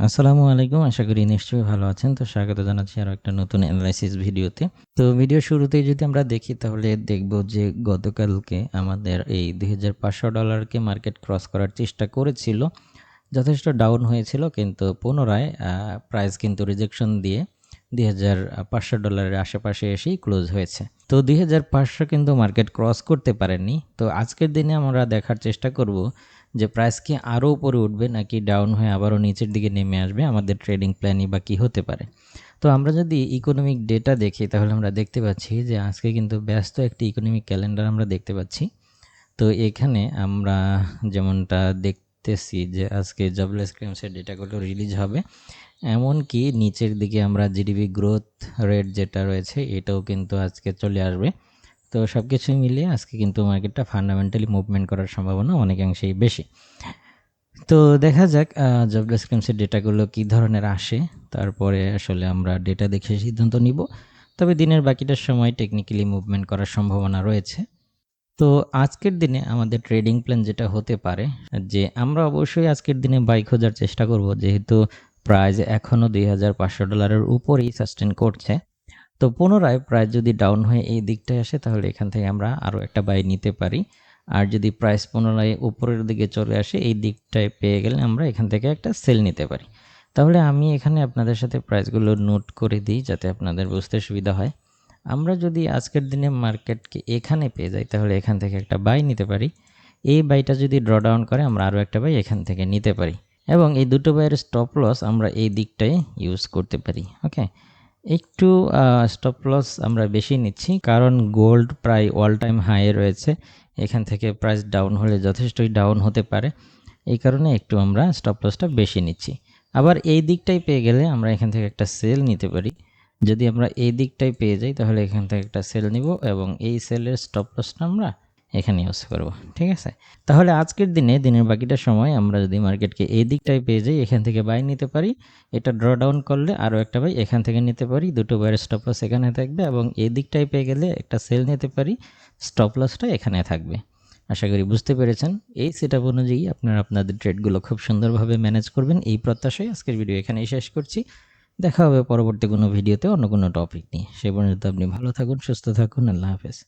আসসালামু আলাইকুম, আশা করি নিশ্চয়ই ভালো আছেন। তো স্বাগত জানাচ্ছি আরও একটা নতুন অ্যানালাইসিস ভিডিওতে। তো ভিডিও শুরুতেই যদি আমরা দেখি, তাহলে দেখব যে গতকালকে আমাদের এই দুই হাজার পাঁচশো ডলারকে মার্কেট ক্রস করার চেষ্টা করেছিল। যথেষ্ট ডাউন হয়েছিল, কিন্তু পুনরায় প্রাইস কিন্তু রিজেকশন দিয়ে দুই হাজার পাঁচশো ডলারের আশেপাশে এসেই ক্লোজ হয়েছে। তো দুই হাজার পাঁচশো কিন্তু মার্কেট ক্রস করতে পারেনি তো আজকের দিনে আমরা দেখার চেষ্টা করব যে প্রাইস কি আরও উপরে উঠবে নাকি ডাউন হয়ে আবারও নিচের দিকে নেমে আসবে, আমাদের ট্রেডিং প্ল্যানই বা কী হতে পারে? তো আমরা যদি ইকোনমিক ডেটা দেখি, তাহলে আমরা দেখতে পাচ্ছি যে আজকে কিন্তু ব্যস্ত একটি ইকোনমিক ক্যালেন্ডার আমরা দেখতে পাচ্ছি। তো এখানে আমরা যেমনটা দেখতেছি যে আজকে জবলেস ক্লেমসের ডেটাগুলো রিলিজ হবে, এমনকি নিচের দিকে আমরা জিডিপি গ্রোথ রেট যেটা রয়েছে, এটাও কিন্তু আজকে চলে আসবে। তো সব কিছুই মিলিয়ে আজকে কিন্তু মার্কেটটা ফান্ডামেন্টালি মুভমেন্ট করার সম্ভাবনা অনেকাংশেই বেশি। তো দেখা যাক জব ডেসক্রিপসের ডেটাগুলো কী ধরনের আসে, তারপরে আসলে আমরা ডেটা দেখে সিদ্ধান্ত নিব। তবে দিনের বাকিটার সময় টেকনিক্যালি মুভমেন্ট করার সম্ভাবনা রয়েছে। তো আজকের দিনে আমাদের ট্রেডিং প্ল্যান যেটা হতে পারে, যে আমরা অবশ্যই আজকের দিনে বাইক খোঁজার চেষ্টা করব, যেহেতু প্রাইস এখনও দুই হাজার পাঁচশো ডলারের উপরেই সাস্টেন করছে। তো পুনরায় প্রাইস যদি ডাউন হয়ে এই দিকটায় আসে, তাহলে এখান থেকে আমরা আরও একটা বাই নিতে পারি। আর যদি প্রাইস পুনরায় উপরের দিকে চলে আসে, এই দিকটায় পেয়ে গেলে আমরা এখান থেকে একটা সেল নিতে পারি। তাহলে আমি এখানে আপনাদের সাথে প্রাইসগুলো নোট করে দিই, যাতে আপনাদের বুঝতে সুবিধা হয়। আমরা যদি আজকের দিনে মার্কেটকে এখানে পেয়ে যাই, তাহলে এখান থেকে একটা বাই নিতে পারি। এই বাইটা যদি ড্র ডাউন করে, আমরা আরও একটা বাই এখান থেকে নিতে পারি। এবং এই দুটো বাইয়ের স্টপ লস আমরা এই দিকটায় ইউজ করতে পারি ওকে একটু স্টপ লস আমরা বেশি নিচ্ছি, কারণ গোল্ড প্রায় অল টাইম হাই রয়েছে। এখান থেকে প্রাইস ডাউন হলে যথেষ্টই ডাউন হতে পারে। এই কারণে একটু আমরা স্টপ লসটা বেশি নিচ্ছি। আবার এই দিকটাই পেয়ে গেলে আমরা এখান থেকে একটা সেল নিতে পারি। যদি আমরা এই দিকটাই পেয়ে যাই, তাহলে এখান থেকে একটা সেল নিব এবং এই সেলের স্টপ লসটা আমরা এখানে ইউজ করব, ঠিক আছে? তাহলে আজকের দিনে, দিনের বাকিটা সময় আমরা যদি মার্কেটকে এই দিকটাই পেয়ে যাই, এখান থেকে বাই নিতে পারি, এটা ড্র ডাউন করলে আরও একটা বাই এখান থেকে নিতে পারি, দুটো বাইরের স্টপ লস এখানে থাকবে এবং এই দিকটাই পেয়ে গেলে একটা সেল নিতে পারি স্টপ লসটা এখানে থাকবে। আশা করি বুঝতে পেরেছেন। এই সেট আপ অনুযায়ী আপনারা আপনাদের ট্রেডগুলো খুব সুন্দরভাবে ম্যানেজ করবেন। এই প্রত্যাশায় আজকের ভিডিও এখানেই শেষ করছি। দেখা হবে পরবর্তী কোনো ভিডিওতে অন্য কোনো টপিক নিয়ে। সে পর্যন্ত আপনি ভালো থাকুন, সুস্থ থাকুন, আল্লাহ হাফেজ।